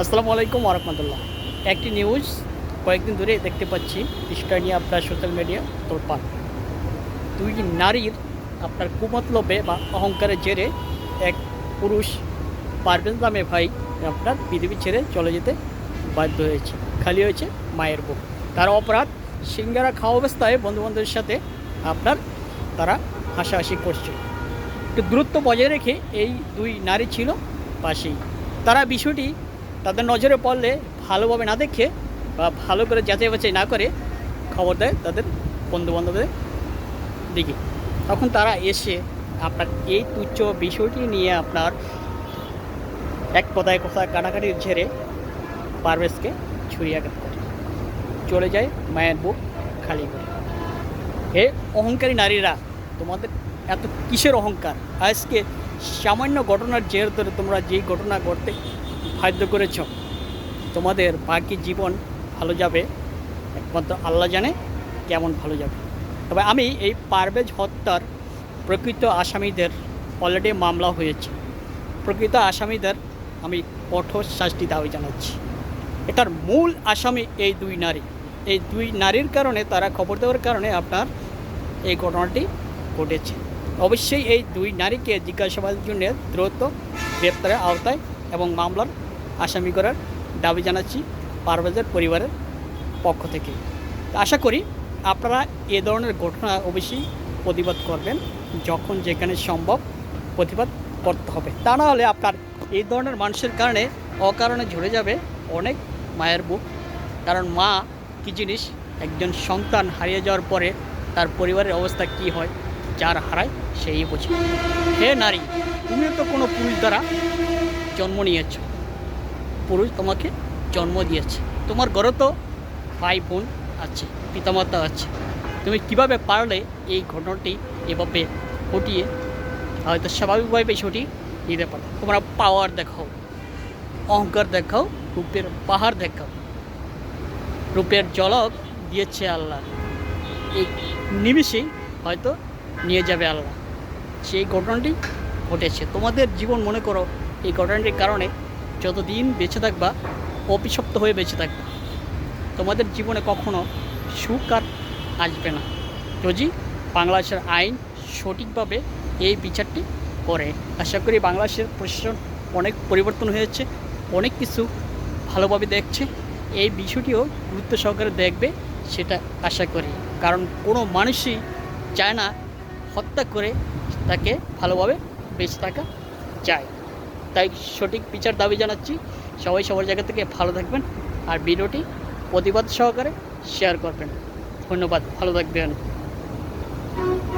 আসসালামু আলাইকুম ওরহমতুল্লাহ একটি নিউজ কয়েকদিন ধরে দেখতে পাচ্ছি সেটা নিয়ে আপনার সোশ্যাল মিডিয়া তোলপান দুই নারীর আপনার কুমতলবে বা অহংকারের জেরে এক পুরুষ পারভেজ নামে ভাই আপনার পৃথিবী ছেড়ে চলে যেতে বাধ্য হয়েছে, খালি হয়েছে মায়ের বুক তার অপরাধ সিঙ্গারা খাওয়া অবস্থায় বন্ধুবান্ধবের সাথে আপনার তারা হাসাহাসি করছে। একটু দূরত্ব বজায় রেখে এই দুই নারী ছিল পাশেই। তারা বিষয়টি তাদের নজরে পড়লে ভালোভাবে না দেখে বা ভালো করে যাচাই বাছাই না করে খবর দেয় তাদের বন্ধুবান্ধবদের দিকে। তখন তারা এসে আপনার এই তুচ্ছ বিষয়টি নিয়ে আপনার এক কথায় কথা কাটাকাটির ঝেড়ে পারভেজকে ছুরিয়াঘাত করে। চলে যায় মায়ের বুক খালি করে। হে অহংকারী নারীরা, তোমাদের এত কিসের অহংকার? আজকে সামান্য ঘটনার জের ধরে তোমরা যেই ঘটনা ঘটতে বাধ্য করেছ। তোমাদের বাকি জীবন ভালো যাবে, একমাত্র আল্লাহ জানে কেমন ভালো যাবে। তবে আমি এই পারভেজ হত্যার প্রকৃত আসামিদের অলরেডি মামলা হয়েছে। প্রকৃত আসামিদের আমি কঠোর শাস্তি দাবি জানাচ্ছি। এটার মূল আসামি এই দুই নারী। এই দুই নারীর কারণে, তারা খবর দেওয়ার কারণে আপনার এই ঘটনাটি ঘটেছে। অবশ্যই এই দুই নারীকে জিজ্ঞাসাবাদের জন্য দ্রুত গ্রেপ্তারের আওতায় এবং মামলার আসামি করার দাবি জানাচ্ছি পারভেজের পরিবারের পক্ষ থেকে। আশা করি আপনারা এ ধরনের ঘটনা অবশ্যই প্রতিবাদ করবেন যখন যেখানে সম্ভব প্রতিবাদ করতে হবে। তা না হলে আপনার এই ধরনের মানুষের কারণে অকারণে ঝরে যাবে অনেক মায়ের বুক। কারণ মা কী জিনিস? একজন সন্তান হারিয়ে যাওয়ার পরে তার পরিবারের অবস্থা কি হয়? যার হারায় সেই বোঝে। হে নারী, তুমিও তো কোনো পুরুষ দ্বারা জন্ম নিয়েছ। পুরুষ তোমাকে জন্ম দিয়েছে। তোমার ঘরে তো ভাই বোন আছে, পিতামাতা আছে। তুমি কীভাবে পারলে এই ঘটনাটি এভাবে ঘটিয়ে হয়তো স্বাভাবিকভাবে ছুটি নিতে পারো? তোমরা পাওয়ার দেখাও, অহংকার দেখাও, রূপের পাহাড় দেখাও। রূপের জলক দিয়েছে আল্লাহ। এই নিমিষেই হয়তো নিয়ে যাবে আল্লাহ। সেই ঘটনাটি ঘটেছে। তোমাদের জীবন মনে করো এই ঘটনাটির কারণে যতদিন বেঁচে থাকবা, অভিশপ্ত হয়ে বেঁচে থাকবা। তোমাদের জীবনে কখনো সুখ আর আসবে না। যদি বাংলাদেশের আইন সঠিকভাবে এই বিচারটি করে। আশা করি বাংলাদেশের প্রশাসন অনেক পরিবর্তন হয়েছে, অনেক কিছু ভালোভাবে দেখছে। এই বিষয়টিও গুরুত্ব সহকারে দেখবে, সেটা আশা করি। কারণ কোনো মানুষই চায় না হত্যা করে তাকে ভালোভাবে বেঁচে থাকা চায় তাই সঠিক বিচার দাবি জানাচ্ছি। সবাই সবার জায়গা থেকে ভালো থাকবেন আর ভিডিওটি প্রতিবাদ সহকারে শেয়ার করবেন। ধন্যবাদ, ভালো থাকবেন।